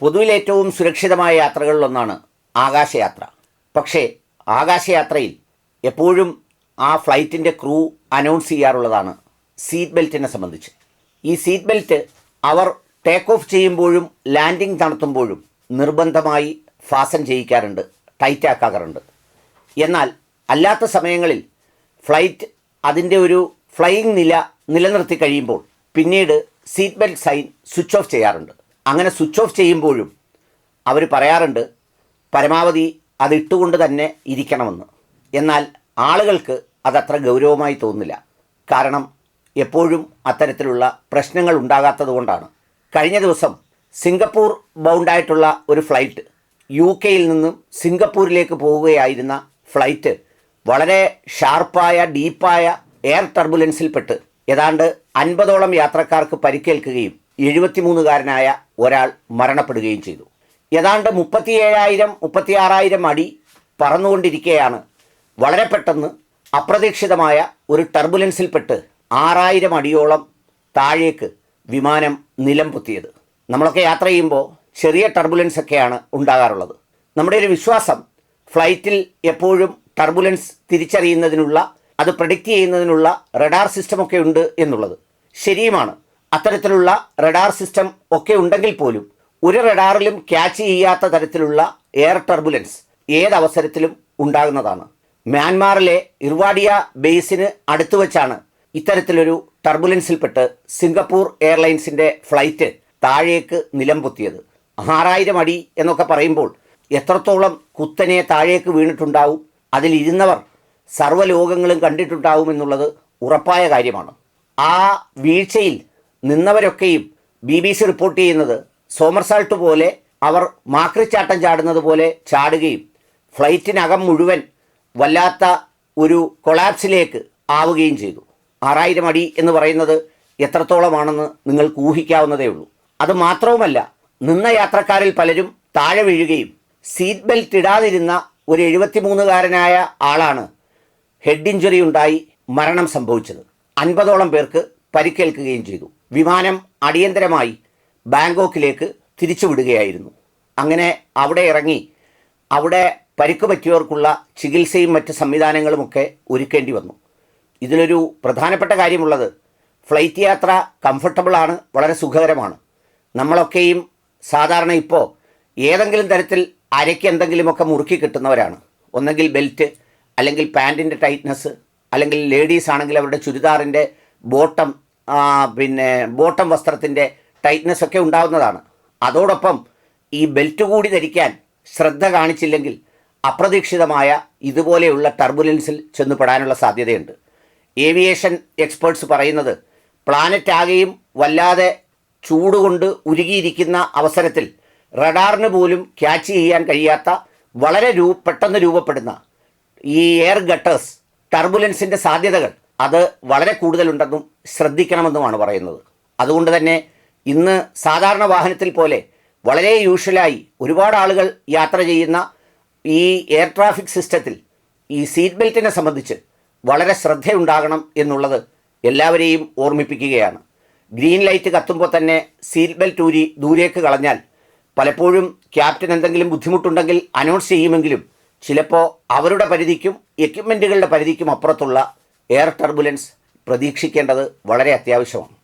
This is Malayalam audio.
പൊതുവിൽ ഏറ്റവും സുരക്ഷിതമായ യാത്രകളിലൊന്നാണ് ആകാശയാത്ര. പക്ഷേ ആകാശയാത്രയിൽ എപ്പോഴും ആ ഫ്ലൈറ്റിന്റെ ക്രൂ അനൗൺസ് ചെയ്യാറുള്ളതാണ് സീറ്റ് ബെൽറ്റിനെ സംബന്ധിച്ച്. ഈ സീറ്റ് ബെൽറ്റ് അവർ ടേക്ക് ഓഫ് ചെയ്യുമ്പോഴും ലാൻഡിംഗ് നടത്തുമ്പോഴും നിർബന്ധമായി ഫാസൻ ചെയ്യിക്കാറുണ്ട് ടൈറ്റ് ആക്കാറുണ്ട്. എന്നാൽ അല്ലാത്ത സമയങ്ങളിൽ ഫ്ലൈറ്റ് അതിന്റെ ഒരു ഫ്ലൈയിങ് നില നിലനിർത്തി കഴിയുമ്പോൾ പിന്നീട് seat belt sign switch off ചെയ്യാറുണ്ട്. അങ്ങനെ സ്വിച്ച് ഓഫ് ചെയ്യുമ്പോഴും അവർ പറയാറുണ്ട് പരമാവധി അത് ഇട്ടുകൊണ്ട് തന്നെ ഇരിക്കണമെന്ന്. എന്നാൽ ആളുകൾക്ക് അതത്ര ഗൗരവമായി തോന്നില്ല കാരണം എപ്പോഴും അത്തരത്തിലുള്ള പ്രശ്നങ്ങൾ ഉണ്ടാകാത്തത് കൊണ്ടാണ്. കഴിഞ്ഞ ദിവസം സിംഗപ്പൂർ ബൗണ്ടായിട്ടുള്ള ഒരു ഫ്ലൈറ്റ് യു കെയിൽ നിന്നും സിംഗപ്പൂരിലേക്ക് പോവുകയായിരുന്ന ഫ്ലൈറ്റ് വളരെ ഷാർപ്പായ ഡീപ്പായ എയർ ടർബുലൻസിൽപ്പെട്ട് ഏതാണ്ട് അൻപതോളം യാത്രക്കാർക്ക് പരിക്കേൽക്കുകയും എഴുപത്തിമൂന്നുകാരനായ ഒരാൾ മരണപ്പെടുകയും ചെയ്തു. ഏതാണ്ട് മുപ്പത്തിയേഴായിരം മുപ്പത്തിയാറായിരം അടി പറന്നുകൊണ്ടിരിക്കുകയാണ് വളരെ പെട്ടെന്ന് അപ്രതീക്ഷിതമായ ഒരു ടർബുലൻസിൽപ്പെട്ട് ആറായിരം അടിയോളം താഴേക്ക് വിമാനം നിലം പൊത്തിയത്. നമ്മളൊക്കെ യാത്ര ചെയ്യുമ്പോൾ ചെറിയ ടർബുലൻസ് ഒക്കെയാണ് ഉണ്ടാകാറുള്ളത്. നമ്മുടെ ഒരു വിശ്വാസം ഫ്ലൈറ്റിൽ എപ്പോഴും ടർബുലൻസ് തിരിച്ചറിയുന്നതിനുള്ള അത് പ്രഡിക്റ്റ് ചെയ്യുന്നതിനുള്ള റഡാർ സിസ്റ്റമൊക്കെ ഉണ്ട് എന്നുള്ളത് ശരിയുമാണ്. അത്തരത്തിലുള്ള റഡാർ സിസ്റ്റം ഒക്കെ ഉണ്ടെങ്കിൽ പോലും ഒരു റഡാറിലും ക്യാച്ച് ചെയ്യാത്ത തരത്തിലുള്ള എയർ ടർബുലൻസ് ഏതവസരത്തിലും ഉണ്ടാകുന്നതാണ്. മ്യാൻമാറിലെ ഇർവാഡിയ ബേസിന് അടുത്തു വെച്ചാണ് ഇത്തരത്തിലൊരു ടർബുലൻസിൽപ്പെട്ട് സിംഗപ്പൂർ എയർലൈൻസിന്റെ ഫ്ലൈറ്റ് താഴേക്ക് നിലം പൊത്തിയത്. ആറായിരം അടി എന്നൊക്കെ പറയുമ്പോൾ എത്രത്തോളം കുത്തനെ താഴേക്ക് വീണിട്ടുണ്ടാവും അതിലിരുന്നവർ സർവലോകങ്ങളും കണ്ടിട്ടുണ്ടാവും എന്നുള്ളത് ഉറപ്പായ കാര്യമാണ്. ആ വീഴ്ചയിൽ നിന്നവരൊക്കെയും ബി ബി സി റിപ്പോർട്ട് ചെയ്യുന്നത് സോമർസാൾട്ട് പോലെ അവർ മാക്രിച്ചാട്ടം ചാടുന്നത് പോലെ ചാടുകയും ഫ്ലൈറ്റിനകം മുഴുവൻ വല്ലാത്ത ഒരു കൊളാപ്സിലേക്ക് ആവുകയും ചെയ്തു. ആറായിരം അടി എന്ന് പറയുന്നത് എത്രത്തോളമാണെന്ന് നിങ്ങൾക്ക് ഊഹിക്കാവുന്നതേ ഉള്ളൂ. അത് മാത്രവുമല്ല നിന്ന യാത്രക്കാരിൽ പലരും താഴെ വീഴുകയും സീറ്റ് ബെൽറ്റ് ഇടാതിരുന്ന ഒരു എഴുപത്തിമൂന്നുകാരനായ ആളാണ് ഹെഡ് ഇഞ്ചുറി ഉണ്ടായി മരണം സംഭവിച്ചത്. അൻപതോളം പേർക്ക് പരിക്കേൽക്കുകയും ചെയ്തു. വിമാനം അടിയന്തരമായി ബാങ്കോക്കിലേക്ക് തിരിച്ചുവിടുകയായിരുന്നു. അങ്ങനെ അവിടെ ഇറങ്ങി അവിടെ പരിക്ക് പറ്റിയവർക്കുള്ള ചികിത്സയും മറ്റ് സംവിധാനങ്ങളുമൊക്കെ ഒരുക്കേണ്ടി വന്നു. ഇതിലൊരു പ്രധാനപ്പെട്ട കാര്യമുള്ളത് ഫ്ലൈറ്റ് യാത്ര കംഫർട്ടബിളാണ് വളരെ സുഖകരമാണ്. നമ്മളൊക്കെയും സാധാരണ ഇപ്പോൾ ഏതെങ്കിലും തരത്തിൽ അരയ്ക്ക് എന്തെങ്കിലുമൊക്കെ മുറുക്കി കിട്ടുന്നവരാണ്. ഒന്നെങ്കിൽ ബെൽറ്റ് അല്ലെങ്കിൽ പാന്റിന്റെ ടൈറ്റ്നസ് അല്ലെങ്കിൽ ലേഡീസ് ആണെങ്കിൽ അവരുടെ ചുരിദാറിന്റെ ബോട്ടം പിന്നെ ബോട്ടം വസ്ത്രത്തിന്റെ ടൈറ്റ്നസ് ഒക്കെ ഉണ്ടാവുന്നതാണ്. അതോടൊപ്പം ഈ ബെൽറ്റ് കൂടി ധരിക്കാൻ ശ്രദ്ധ കാണിച്ചില്ലെങ്കിൽ അപ്രതീക്ഷിതമായ ഇതുപോലെയുള്ള ടർബുലൻസിൽ ചെന്നുപെടാനുള്ള സാധ്യതയുണ്ട്. ഏവിയേഷൻ എക്സ്പേർട്സ് പറയുന്നത് പ്ലാനറ്റ് ആകെയും വല്ലാതെ ചൂടുകൊണ്ട് ഉരുകിയിരിക്കുന്ന അവസരത്തിൽ റഡാറിന് പോലും ക്യാച്ച് ചെയ്യാൻ കഴിയാത്ത വളരെ രൂ പെട്ടെന്ന് രൂപപ്പെടുന്ന ഈ എയർ ഗട്ടേഴ്സ് ടർബുലൻസിന്റെ സാധ്യതകൾ അത് വളരെ കൂടുതലുണ്ടെന്നും ശ്രദ്ധിക്കണമെന്നുമാണ് പറയുന്നത്. അതുകൊണ്ട് തന്നെ ഇന്ന് സാധാരണ വാഹനത്തിൽ പോലെ വളരെ യൂഷ്വലായി ഒരുപാട് ആളുകൾ യാത്ര ചെയ്യുന്ന ഈ എയർ ട്രാഫിക് സിസ്റ്റത്തിൽ ഈ സീറ്റ് ബെൽറ്റിനെ സംബന്ധിച്ച് വളരെ ശ്രദ്ധയുണ്ടാകണം എന്നുള്ളത് എല്ലാവരെയും ഓർമ്മിപ്പിക്കുകയാണ്. ഗ്രീൻ ലൈറ്റ് കത്തുമ്പോൾ തന്നെ സീറ്റ് ബെൽറ്റ് ഊരി ദൂരേക്ക് കളഞ്ഞാൽ പലപ്പോഴും ക്യാപ്റ്റൻ എന്തെങ്കിലും ബുദ്ധിമുട്ടുണ്ടെങ്കിൽ അനൗൺസ് ചെയ്യുമെങ്കിലും ചിലപ്പോൾ അവരുടെ പരിധിക്കും എക്യുപ്മെന്റുകളുടെ പരിധിക്കും അപ്പുറത്തുള്ള എയർ ടർബുലൻസ് പ്രതീക്ഷിക്കേണ്ടത് വളരെ അത്യാവശ്യമാണ്.